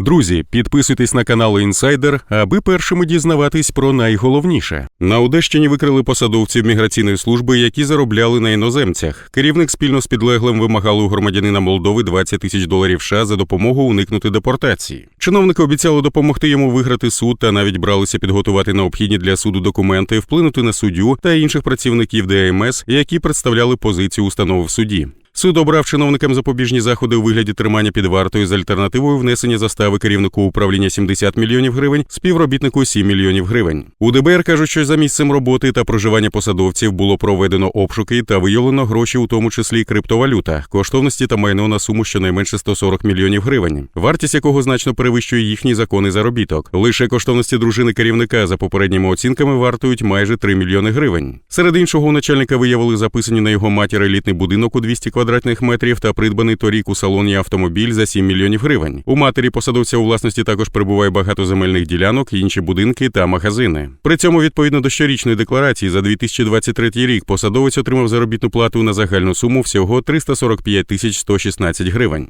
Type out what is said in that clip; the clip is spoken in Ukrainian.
Друзі, підписуйтесь на канал Інсайдер, аби першими дізнаватись про найголовніше. На Одещині викрили посадовців міграційної служби, які заробляли на іноземцях. Керівник спільно з підлеглим вимагали у громадянина Молдови 20 тисяч доларів США за допомогу уникнути депортації. Чиновники обіцяли допомогти йому виграти суд та навіть бралися підготувати необхідні для суду документи, вплинути на суддю та інших працівників ДАМС, які представляли позицію установи в суді. Суд обрав чиновникам запобіжні заходи у вигляді тримання під вартою з альтернативою внесення застави керівнику управління 70 мільйонів гривень, співробітнику 7 мільйонів гривень. У ДБР кажуть, що за місцем роботи та проживання посадовців було проведено обшуки та виявлено гроші, у тому числі криптовалюта, коштовності та майно на суму щонайменше 140 мільйонів гривень, вартість якого значно перевищує їхній законний заробіток. Лише коштовності дружини керівника за попередніми оцінками вартують майже 3 мільйони гривень. Серед іншого у начальника виявили записані на його матір елітний будинок у 200 квадратних метрів та придбаний торік у салоні автомобіль за 7 мільйонів гривень. У матері посадовця у власності також перебуває багато земельних ділянок, інші будинки та магазини. При цьому, відповідно до щорічної декларації, за 2023 рік посадовець отримав заробітну плату на загальну суму всього 345 тисяч 116 гривень.